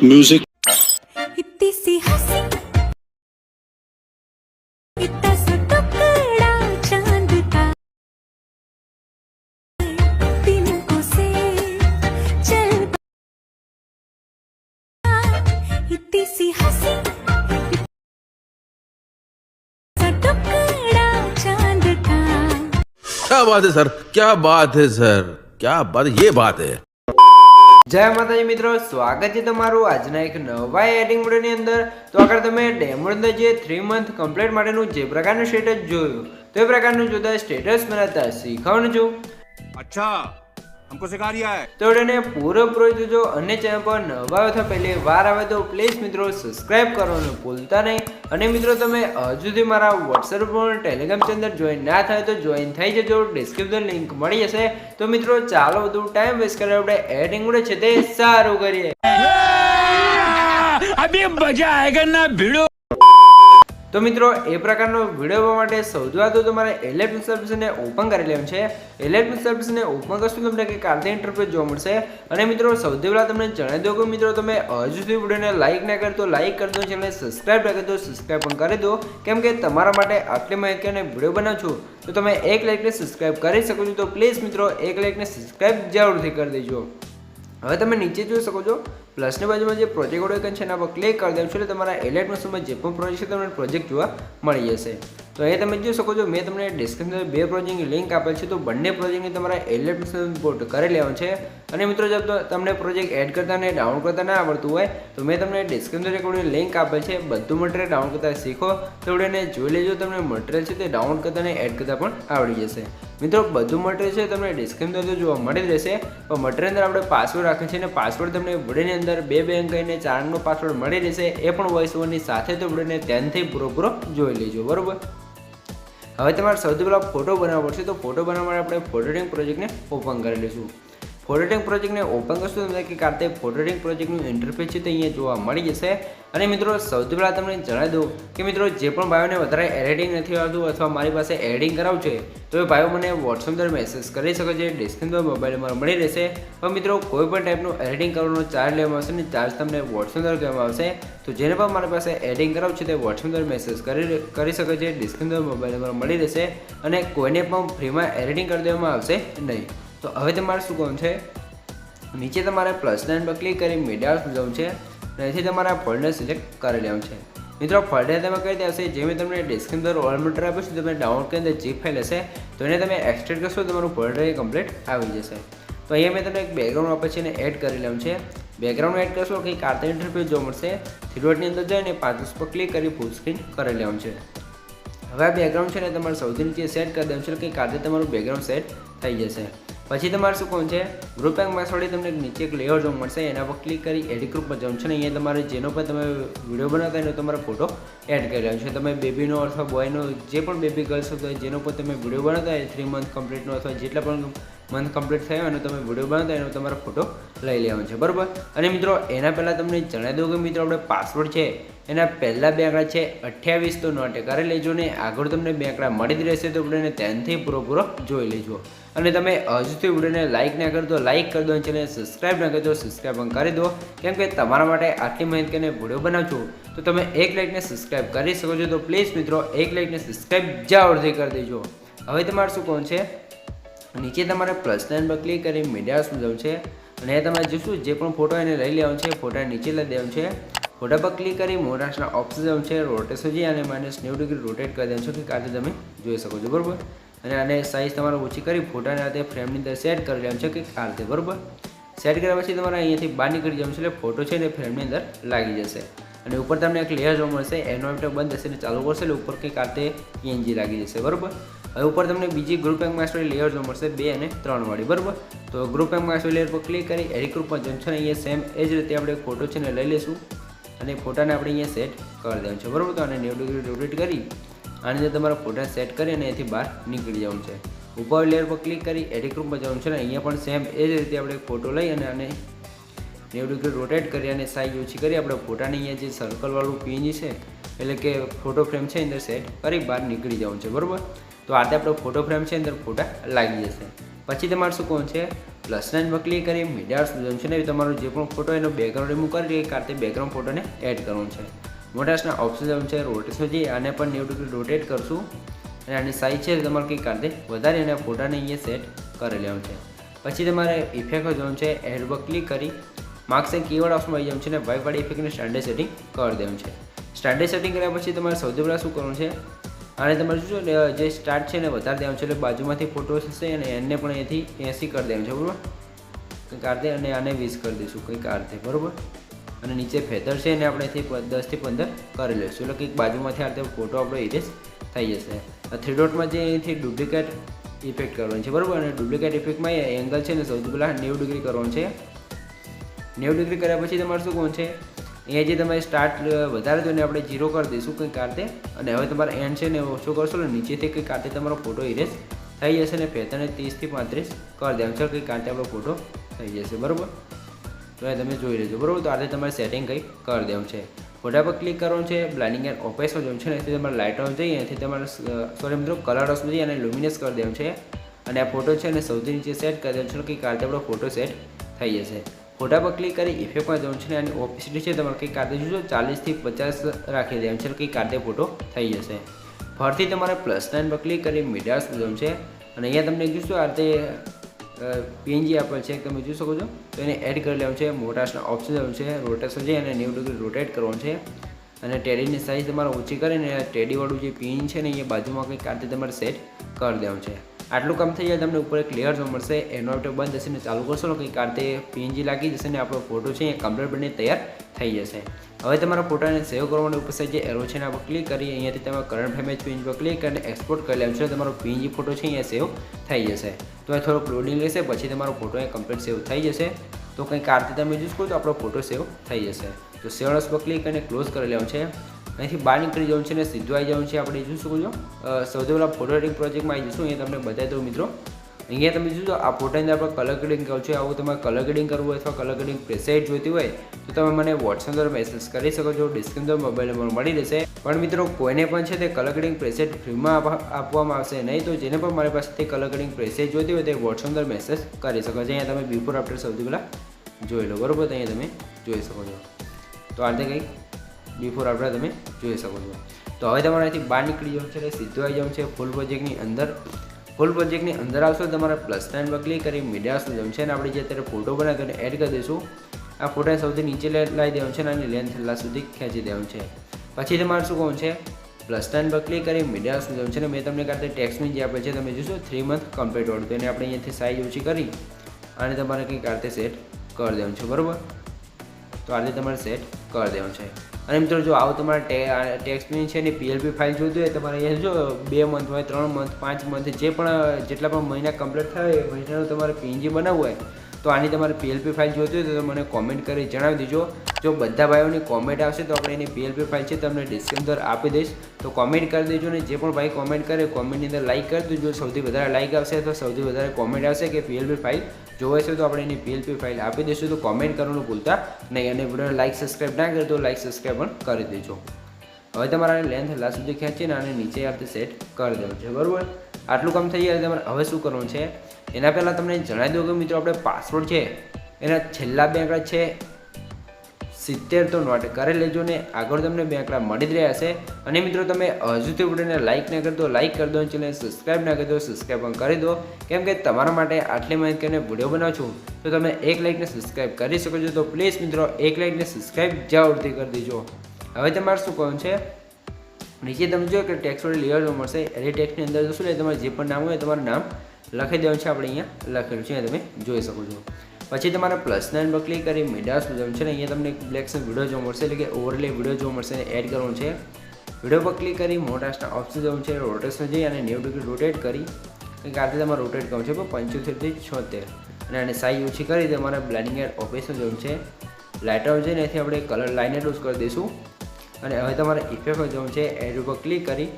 music. इतनी सी हँसी इतना सा टुकड़ा चाँद का। तिनको से चल इतनी सी हँसी सा टुकड़ा चाँद का। क्या बात है सर? क्या बात है सर? क्या बात ये बात है। જય માતાજી મિત્રો, સ્વાગત છે તમારું આજના એક નવા એડિંગ મોડની અંદર. તો આગળ તમે ડેમો અંદર જે થ્રી મંથ કમ્પ્લીટ માટેનું જે પ્રકારનું સ્ટેટસ જોયું, તે પ્રકારનું જોતા સ્ટેટસ બનાવતા શીખવાનું છું અચ્છા. हमको सिखा रिया है તો એને પૂરેપૂરો જોજો અને ચેનલ પર નવા આવ્યો તો પહેલી વાર આવે તો પ્લીઝ મિત્રો સબસ્ક્રાઇબ કરવાનું ભૂલતા નહીં અને મિત્રો તમે હજુ સુધી મારા વોટ્સએપ પર ટેલિગ્રામ ચેનલ જોઈન ના થાય તો જોઈન થઈ જજો ડિસ્ક્રિપ્શન લિંક મળી જશે તો મિત્રો ચાલો બધું ટાઈમ વેસ્ટ કરે આપણે એડિંગ છે તે સારું કરીએ તો મિત્રો, એ પ્રકારનો વીડિયો જોવા માટે સૌથી તો તમારે એલેક્ટ્રિક સર્વિસને ઓપન કરી લેવું છે. એલેક્ટ્રિક સર્વિસને ઓપન કરશું તમને કે કાર્ય ઇન્ટરફેસ જોવા મળશે. અને મિત્રો, સૌથી પહેલાં તમને જણાવી દો કે મિત્રો, તમે હજુ સુધી વિડીયોને લાઇક ના કરી તો લાઇક કરી દો, ચેનલને સબસ્ક્રાઇબ ના કરી દો સબસ્ક્રાઇબ પણ કરી દો. કેમ કે તમારા માટે આટલી માહિતી અને વીડિયો બનાવું છું, તો તમે એક લાઇકને સબસ્ક્રાઇબ કરી શકો છો. તો પ્લીઝ મિત્રો, એક લાઇકને સબસ્ક્રાઇબ જરૂરથી કરી દેજો. હવે તમે નીચે જોઈ શકો છો પ્લસની બાજુમાં જે પ્રોજેક્ટ આઇકન છે એના પર ક્લિક કરી દેવું છે એટલે તમારા એલેટ મશીનમાં જે પણ પ્રોજેક્ટ છે તમને પ્રોજેક્ટ જોવા મળી જશે. તો અહીં તમે જોઈ શકો છો, મેં તમને ડિસ્ક્રિપ્શન બે પ્રોજેક્ટની લિંક આપેલ છે, તો બંને પ્રોજેક્ટની તમારા મોસમ ઇમ્પોર્ટ કરી લેવાનું છે. અને મિત્રો જો તમને પ્રોજેક્ટ એડ કરતા અને ડાઉનલોડ કરતા ના આવડતું હોય, તો મેં તમને ડિસ્ક્રિપ્શન રેકોર્ડની લિંક આપેલ છે, બધું મટીરિયલ ડાઉનલોડ કરતા શીખો. તો એને જોઈ લેજો, તમને મટીરિયલ છે તે ડાઉનલોડ કરતા અને એડ કરતા પણ આવડી જશે. મિત્રો બધું મટીરિયલ છે તમને ડિસ્ક્રિપ્શન જોવા મળી રહેશે, પણ મટીરિયલ અંદર આપણે પાસવર્ડ રાખે છે અને પાસવર્ડ તમને વિડીયોની અંદર બે બે અંક અને ચાર અંકનો પાસવર્ડ મળી રહેશે, એ પણ વોઇસ ઓવરની સાથે તો વિડીયોને ધ્યાનથી પૂરો પૂરો જોઈ લેજો, બરાબર? હવે તમારે સૌથી પહેલાં ફોટો બનાવવો પડશે, તો ફોટો બનાવવા માટે આપણે ફોટોટિંગ પ્રોજેક્ટને ઓપન કરી લઈશું. ફોટોટિંગ પ્રોજેક્ટને ઓપન કરશું તમને કે કારતે ફોટોટિંગ પ્રોજેક્ટનું ઇન્ટરફેસ છે તે અહીંયા જોવા મળી જશે. અને મિત્રો, સૌથી પહેલાં તમને જણાવી દઉં કે મિત્રો, જે પણ ભાઈઓને વધારે એડિટિંગ નથી આવતું અથવા મારી પાસે એડિટિંગ કરાવવું છે, તો એ ભાઈઓ મને વોટ્સઅપ દ્વારા મેસેજ કરી શકે છે ડિસ્ક્રિપ્શન મોબાઈલ નંબર મળી રહેશે. પણ મિત્રો, કોઈ પણ ટાઈપનું એડિટિંગ કરવાનો ચાર્જ લેવામાં આવશે ને ચાર્જ તમને વોટ્સઅપ દ્વારા કહેવામાં આવશે, તો જેને પણ મારી પાસે એડિટિંગ કરાવવું છે તે વોટ્સઅપ દ્વારા મેસેજ કરી કરી શકે છે ડિસ્ક્રિપ્શન મોબાઈલ નંબર મળી રહેશે અને કોઈને પણ ફ્રીમાં એડિટિંગ કરી દેવામાં આવશે નહીં. તો હવે તમારે શું કહું છે? નીચે તમારે પ્લસ નાઇન પર ક્લિક કરી મીડિયા જવું છે. અહીંથી તમારે ફોલ્ડર સિલેક્ટ કરી લેવાનું છે. મિત્રો ફોલ્ડર તમે કઈ દેશે જે મેં તમને ડિસ્ક્રિપ્શન ઓલ મીટર આપ્યું છે, તમે ડાઉનલોડ કરીને જીપ ફાઇલ હશે, તો એને તમે એક્સટ્રેક્ટ કરશો, તમારું ફોલ્ડર એ કમ્પ્લીટ આવી જશે. તો અહીંયા મેં તમને એક બેકગ્રાઉન્ડ આપે છે એને એડ કરી લેવું છે. બેકગ્રાઉન્ડ એડ કરશો કંઈક કાર્તા ઇન્ટરફેસ જોવા મળશે. થ્રીડોટની અંદર જઈને પાંચ પર ક્લિક કરી ફૂલ સ્ક્રીન કરી લેવાનું છે. હવે આ બેકગ્રાઉન્ડ છે ને તમારે સૌથી નીચે સેટ કરી દેવાનું છે, એટલે કે કાતે તમારું બેકગ્રાઉન્ડ સેટ થઈ જશે. પછી તમારે શું કોણ છે? ગ્રુપ બેંક માસવાળી તમને નીચે એક લેયર જોવા મળશે. એના પર ક્લિક કરી એડિટ ગ્રુપ પર છે ને અહીંયા તમારે જેનો પર તમે વીડિયો બનાવતા એનો તમારો ફોટો એડ કરી લેવાનો છે. તમે બેબીનો અથવા બોયનો જે પણ બેબી ગર્લ્સ હતો જેનો પર તમે વીડિયો બનાવતા હોય થ્રી મંથ કમ્પ્લીટનો અથવા જેટલા પણ મંથ કમ્પ્લીટ થયો અને તમે વીડિયો બનાવતા એનો તમારો ફોટો લઈ લેવાનો છે. બરાબર? અને મિત્રો, એના પહેલાં તમને જણાવી દઉં કે મિત્રો, આપણે પાસવર્ડ છે, એના પહેલાં બે આંકડા છે, અઠ્યાવીસ તો નોટે કરી લેજો ને આગળ તમને બે આંકડા મળી જ રહેશે તો વિડીયોને ધ્યાનથી પૂરો પૂરો જોઈ લેજો. અને તમે હજુથી વિડીયોને લાઇક ના કરી દો લાઇક કરી દો અને ચેનલને સબસ્ક્રાઇબ ના કરી દો સબસ્ક્રાઇબ કરી દો. કેમ કે તમારા માટે આટલી મહેનત કરીને વીડિયો બનાવું છું તો તમે એક લાઇકને સબસ્ક્રાઇબ કરી શકો છો. તો પ્લીઝ મિત્રો, એક લાઇકને સબસ્ક્રાઇબ જરૂરથી કરી દેજો. હવે તમારે શું કોણ છે? નીચે તમારે પ્લસ નાઇન પર ક્લિક કરી મીડિયા સમજાવવું છે. અને એ તમારે જોશું, જે પણ ફોટો એને લઈ લેવાનો છે ફોટા નીચે લઈ દેવાનું છે. ફોટા પર ક્લિક કરી મોટાના ઓપ્શન છે રોટેશન છે, અને માઇનસ નેવું ડિગ્રી રોટેટ કરી દેવાનું છે. કે કાતે તમે જોઈ શકો છો, બરાબર? અને આને સાઇઝ તમારે ઓછી કરી ફોટાને આ ફ્રેમની અંદર સેટ કરી લેવાનું છે કે આ રીતે બરાબર? સેટ કર્યા પછી તમારે અહીંયાથી બહાર નીકળી જવાનું છે એટલે ફોટો છે ને ફ્રેમની અંદર લાગી જશે. અને ઉપર તમને એક લેયર જોવા મળશે, એનો બંધ હશે ને ચાલુ કરશે એટલે ઉપર કંઈક આ તે પીએનજી લાગી જશે, બરાબર? હવે ઉપર તમને બીજી ગ્રુપ એંગ માસ્ટર લેયર જોવા મળશે, બે અને ત્રણ વાળી, બરાબર? તો ગ્રુપ એંગ માસ્ટર લેયર પર ક્લિક કરી એક ગ્રુપમાં જંક્શન અહીંયા સેમ એ જ રીતે આપણે ફોટો છે ને લઈ લઈશું. અને ફોટાને આપણે અહીંયા સેટ કરી દેવાનું છે, બરાબર? તો આને નેવ ડિગ્રી રોટેટ કરી. આની અંદર તમારા ફોટા સેટ કરી અને એથી બહાર નીકળી જવાનું છે. ઉપર લેયર પર ક્લિક કરી એડિટ રૂમમાં જવાનું છે અને અહીંયા પણ સેમ એ જ રીતે આપણે ફોટો લઈ અને આને નેવું ડિગ્રી રોટેટ કરી અને સાઈઝ ઓછી કરી, આપણે ફોટાને અહીંયા જે સર્કલવાળું પીએનજી છે, એટલે કે ફોટો ફ્રેમ છે અંદર સેટ કરી બહાર નીકળી જવાનું છે, બરાબર? તો આ રીતે આપણો ફોટો ફ્રેમ છે, અંદર ફોટા લાગી જશે. પછી તમારે શું કહું છે? પ્લસ નાઇન પર ક્લિક કરી મીડિયા સુધી છે ને, તમારો જે પણ ફોટો એનો બેકગ્રાઉન્ડ રિમૂવ કરી એ કારતે બેકગ્રાઉન્ડ ફોટોને એડ કરવાનું છે. મોટાસના ઓપ્શન છે રોટેશન જઈ આને પણ નેવું ડિગ્રી રોટેટ કરશું. અને આની સાઇઝ છે, તમારે કંઈક કારતે વધારી અને ફોટાને અહીંયા સેટ કરી લેવાનું છે. પછી તમારે ઇફેક્ટ જવાનું છે એડ ક્લિક કરી માર્ક્સ એન્ડ કીવર્ડ ઓપ્શનમાં આવી જવાનું છે અને વાઈફાઈ ઇફેક્ટને સ્ટાન્ડર્ડ સેટિંગ કરી દેવાનું છે. સ્ટાન્ડર્ડ સેટિંગ કર્યા પછી તમારે સૌથી પહેલાં શું કરવાનું છે? અને તમારે શું છે, જે સ્ટાર્ટ છે એને વધારી દેવાનું છે, એટલે બાજુમાંથી ફોટોસ હશે અને એને પણ અહીંથી એસી કરી દેવાનું છે, બરાબર? કંઈક આ અને આને વીસ કરી દઈશું, કંઈક આ બરાબર? અને નીચે ફેદર છે એને આપણે અહીંથી દસથી પંદર કરી લઈશું. એટલે કંઈક બાજુમાંથી આ રીતે ફોટો આપણો ઇરેઝ થઈ જશે. આ થ્રી ડોટમાં જે અહીંથી ડુપ્લિકેટ ઇફેક્ટ કરવાનું છે, બરાબર? અને ડુપ્લિકેટ ઇફેક્ટમાં એ એંગલ છે ને, સૌથી પહેલાં નેવું ડિગ્રી કરવાનું છે. નેવું ડિગ્રી કર્યા પછી તમારે શું કોણ છે? અહીંયા જે તમારે સ્ટાર્ટ વધારે દો ને આપણે જીરો કરી દઈશું કંઈક કારતે અને હવે તમારે એન્ડ છે ને, ઓછો કરશો ને નીચેથી કંઈક કારતે તમારો ફોટો ઇરેઝ થઈ જશે ને ફેતરને ત્રીસથી પાંત્રીસ કરી દેવાનું છે, કંઈક કારતે આપણો ફોટો થઈ જશે. બરાબર? તો એ તમે જોઈ લેજો. બરાબર? તો આજે તમારે સેટિંગ કંઈક કરી દેવાનું છે. ફોટા પર ક્લિક કરવાનું છે બ્લાઇન્ડિંગ એન્ડ ઓપેસમાં જવું છે ને એથી તમારે લાઇટ જઈએ એથી તમારે સોરી મિત્રો કલર હાઉસમાં જઈએ અને લુમિનસ કરી દેવાનું છે. અને આ ફોટો છે ને સૌથી નીચે સેટ કરી દેવું છે કંઈક આ રીતે આપણો ફોટો સેટ થઈ જશે. ફોટા પર ક્લિક કરી ઇફેક્ટમાં જવાનું છે ને આની ઓપેસિટી છે તમારે કંઈક કારતે જોજો ચાલીસથી પચાસ રાખી દેવાનું છે કંઈક કારતે ફોટો થઈ જશે. ફરીથી તમારે પ્લસ નાઇન પર ક્લિક કરી મીડિયાસ જવાનું છે. અને અહીંયા તમને જોશો આ રીતે પીએનજી આપેલ છે, તમે જોઈ શકો છો. તો એને એડ કરી લેવાનું છે. મોટાસના ઓપ્શન લેવાનું છે. રોટેશન છે અને નેવું ડિગ્રી રોટેટ કરવાનું છે. અને ટેડીની સાઇઝ તમારે ઓછી કરીને ટેડીવાળું જે પિન છે ને, એ બાજુમાં કંઈક કારતે તમારે સેટ કરી દેવાનું છે. આટલું કામ થઈ જાય તમને ઉપર એક લેયર જોવા મળશે. એનો આપણે બંધ થશે ને ચાલુ કરશો. ને કંઈક કારતે પીએનજી લાગી જશે ને આપણો ફોટો છે એ કમ્પ્લીટ બની તૈયાર થઈ જશે. હવે તમારા ફોટાને સેવ કરવાની ઉપર સાઈડ જે એરો છે એના પર ક્લિક કરી અહીંયાથી તમે કરંટ ફેમેજ પેજ પર ક્લિક કરીને એક્સપોર્ટ કરી લેવું છે. તમારો પીએનજી ફોટો છે અહીંયા સેવ થઈ જશે. તો એ થોડોક લોડિંગ લેશે, પછી તમારો ફોટો અહીંયા કમ્પ્લીટ સેવ થઈ જશે. તો કંઈક કારથી તમે યુઝ કરો તો આપણો ફોટો સેવ થઈ જશે. તો સેવ પર ક્લિક કરીને ક્લોઝ કરી લેવાનું છે. અહીંથી બહાર નીકળી જવાનું છે અને સીધું આવી જવાનું છે આપણે જોઈ શકો છો. સૌથી પહેલાં ફોટો એડિંગ પ્રોજેક્ટમાં આવી જશું અહીંયા તમને બતાવી દઉં મિત્રો. અહીંયા તમે જોજો, આ ફોટાની અંદર આપણે કલર ગ્રેડિંગ કરવું છે. આવું તમારે કલર ગ્રેડિંગ કરવું હોય અથવા કલર ગ્રેડિંગ પ્રેસેટ જોઈતી હોય, તો તમે મને વોટ્સએપ દ્વારા મેસેજ કરી શકો છો. ડિસ્ક્રિપ્શન મોબાઈલ નંબર મળી રહેશે. પણ મિત્રો, કોઈને પણ છે તે કલર ગ્રેડિંગ પ્રેસેટ ફ્રીમાં આપવામાં આવશે નહીં, તો જેને પણ મારી પાસેથી કલર ગ્રેડિંગ પ્રેસેટ જોઈતી હોય તે વોટ્સએપ દ્વારા મેસેજ કરી શકો છો. અહીંયા તમે બિફોર આફ્ટર સૌથી પહેલાં જોઈ લો, બરાબર? અહીંયા તમે જોઈ શકો છો. તો આ રીતે કંઈક બિફોર આફ્ટર તમે જોઈ શકો છો. તો હવે તમારે અહીંથી બહાર નીકળી જવાનું છે, એટલે સીધું આવી જવાનું છે ફૂલ પ્રોજેક્ટની અંદર. ફૂલ પ્રોજેક્ટની અંદર આવશો તમારે પ્લસ સાઇન પર ક્લિક કરી મીડિયા જવાનું છે અને આપણે જે અત્યારે ફોટો બનાવ્યો તેને એડ કરી દઈશું. આ ફોટાને સૌથી નીચે લાવી દેવાનું છે અને આની લેન્થ એટલા સુધી ખેંચી દેવાનું છે. પછી તમારે શું કહું છે? પ્લસ નાઇન પર ક્લિક કરી મીડિયા સુધી જવાનું છે અને મેં તમને કારતે ટેક્સની જે આપે છે તમે જોશો થ્રી મંથ કમ્પ્લીટ વાળું. તો એને આપણે અહીંયાથી સાઇઝ ઓછી કરી અને તમારે કંઈક કારતે સેટ કરી દેવાનું છે, બરાબર? તો આ રીતે તમારે સેટ કરી દેવાનું છે. અને મિત્રો, જો આવું તમારે ટેક્સની છે ને પીએલપી ફાઇલ જોઈતી હોય, તમારે અહીંયા જો બે મંથ હોય, ત્રણ મંથ પાંચ મંથ જે પણ, જેટલા પણ મહિના કમ્પ્લીટ થાય એ મહિનાનું તમારે પીએનજી બનાવવું હોય તો આની તમારે પીએલપી ફાઇલ જોઈતી હોય તો મને કોમેન્ટ કરી જણાવી દેજો. જો બધા ભાઈઓની કોમેન્ટ આવશે તો આપણે એની પીએલપી ફાઇલ છે તમને ડિસ્ક્રિપ્શન આપી દઈશ. તો કોમેન્ટ કરી દેજો ને જે પણ ભાઈ કોમેન્ટ કરે કોમેન્ટની અંદર લાઇક કરી દેજો. સૌથી વધારે લાઇક આવશે તો સૌથી વધારે કોમેન્ટ આવશે કે પીએલપી ફાઇલ જોવે છે તો આપણે એની પીએલપી ફાઇલ આપી દઈશું. તો કોમેન્ટ કરવાનું ભૂલતા નહીં અને વિડીયોને લાઇક સબસ્ક્રાઈબ ના કરે તો લાઇક સબસ્ક્રાઈબ પણ કરી દેજો. હવે તમારે લેન્થ લાસ્ટ સુધી ખેંચીને આને નીચે આ રીતે સેટ કરી દેવું છે. બરાબર? આટલું કામ થઈ જાય તમારે હવે શું કરવાનું છે? એના પહેલાં તમને જણાવી દઉં કે મિત્રો આપણે પાસવર્ડ છે, એના છેલ્લા બે આંકડા છે, સિત્તેર તો નોટ કરી લેજો ને આગળ તમને બે આંકડા મળી જ રહ્યા હશે. અને મિત્રો તમે હજુથી વિડીયોને લાઇક ના કરી દો લાઇક કરી દો ચેનલ સબસ્ક્રાઇબ ના કરી દો સબસ્ક્રાઈબ પણ કરી દો. કેમ કે તમારા માટે આટલી માહિતી કરીને વીડિયો બનાવું છું, તો તમે એક લાઇકને સબસ્ક્રાઈબ કરી શકો છો. તો પ્લીઝ મિત્રો, એક લાઇકને સબસ્ક્રાઈબ જરૂરથી કરી દેજો. હવે તમારે શું કહ્યું છે? નીચે તમે જો કે ટેક્સ વાળી લેયર મળશે. એ ટેક્સની અંદર જોશો એટલે તમારે જે પણ નામ હોય તમારું નામ લખી દેવાનું છે આપણે અહીંયા લખેલું છે તમે જોઈ શકો છો. પછી તમારે પ્લસ નાઇન પર ક્લિક કરી મીડિયા સુધી છે ને, અહીંયા તમને એક વીડિયો જોવા મળશે, એટલે કે ઓવરલે વીડિયો જોવા મળશે એડ કરવાનું છે. વીડિયો પર ક્લિક કરી મોટાસ્ટના ઓપ્શન જવું છે રોટેશન જઈ અને નેવું ડિગ્રી રોટેટ કરી. કંઈક આથી તમારે રોટેટ કરવું છે પંચોતેરથી છોતેર. અને આને સાઈઝ ઓછી કરી તમારે બ્લેન્ડિંગ એડ ઓપરેશન જવું છે. લાઇટર છે એથી આપણે કલર લાઇન એડ કરી દઈશું. અને હવે તમારે ઇફેક્ટ જવું છે, એડ ઉપર ક્લિક કરી.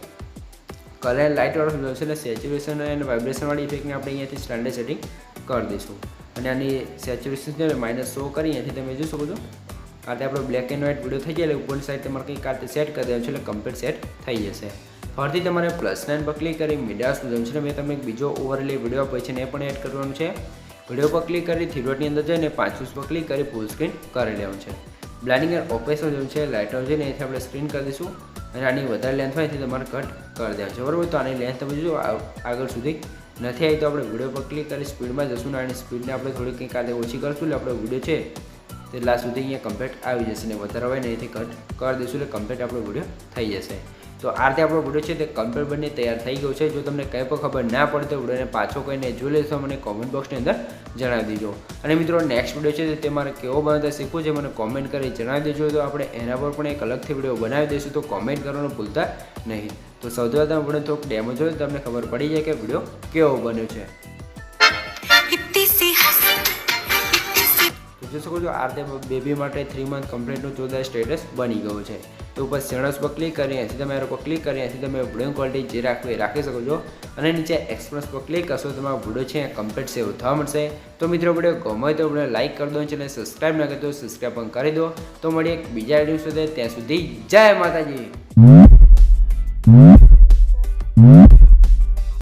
કલર લાઇટ વાળો જોયું છે એટલે સેચ્યુરેશન અને વાઇબ્રેશનવાળી ઇફેક્ટને આપણે અહીંયાથી સ્ટાન્ડર્ડ સેટિંગ કરી દઈશું. અને આની સેચ્યુરેશન માઇનસ સો કરી, અહીંયાથી તમે જોઈ શકો છો. કાલે આપણો બ્લેક એન્ડ વ્હાઇટ વીડિયો થઈ જાય એટલે ઉપરની સાઈડ તમારે કંઈક કાલે સેટ કરી દેવાનું છે, એટલે કમ્પ્લીટ સેટ થઈ જશે. ફરીથી તમારે પ્લસ નાઇન પર ક્લિક કરી મીડિયા સુધી છે મેં તમને બીજો ઓવરલે વીડિયો આપ્યો છે ને એ પણ એડ કરવાનું છે. વીડિયો પર ક્લિક કરી થ્રી અંદર જઈને પાંચસો પર ક્લિક કરી ફૂલ સ્ક્રીન કરી લેવાનું છે. બ્લાઇન્ડિંગ ઓપરેશન જેવું છે લાઇટર છે ને એથી આપણે સ્ક્રીન કરી દઈશું. અને આની વધારે લેન્થ હોય તે તમારે કટ કરી દેવાનું છે. બરાબર? તો આની લેન્થ તમે જો આગળ સુધી નથી આવી તો આપણે વીડિયો પર ક્લિક કરી સ્પીડમાં જશું ને આની સ્પીડને આપણે થોડી કંઈક કાલે ઓછી કરશું એટલે આપણો વીડિયો છે તે લાસ્ટ સુધી અહીંયા કમ્પ્લેટ આવી જશે ને વધારે હોય ને એથી કટ કરી દઈશું એટલે કમ્પ્લેટ આપણો વીડિયો થઈ જશે. તો આ રીતે આપણો વીડિયો છે તે કમ્પ્લીટ બની તૈયાર થઈ ગયો છે. જો તમને કંઈ પણ ખબર ના પડે તો વિડીયોને પાછો કહીને જોઈ લેશો, મને કોમેન્ટ બોક્સની અંદર જણાવી દેજો. અને મિત્રો નેક્સ્ટ વીડિયો છે તે મારે કેવો બનાવતા શીખવું છે, મને કોમેન્ટ કરી જણાવી દેજો. તો આપણે એના પર પણ એક અલગથી વીડિયો બનાવી દઈશું, તો કોમેન્ટ કરવાનું ભૂલતા નહીં. તો સૌથી વધારે આપણે થોડુંક ડેમો જોયું તમને ખબર પડી જાય કે વીડિયો કેવો બન્યો છે. જોઈ શકો છો? આ રીતે બેબી માટે થ્રી મંથ કમ્પ્લીટનું જોરદાર સ્ટેટસ બની ગયું છે. તો ઉપર સેણસ પર ક્લિક કરી અહીંથી તમે પર ક્લિક કરી અહીંથી તમે વીડિયો ક્વોલિટી જે રાખવી રાખી શકો છો. અને નીચે એક્સપ્રેસ પર ક્લિક કરશો તમારો વીડિયો છે કમ્પ્લીટ સેવ થવા મળશે. તો મિત્રો વીડિયો ગમે તો વીડિયો લાઇક કરી દો ચેનલ સબસ્ક્રાઈબ ના કરી દો સબસ્ક્રાઈબ પણ કરી દો. તો મળીએ એક બીજા વીડિયો સુધી ત્યાં સુધી જય માતાજી.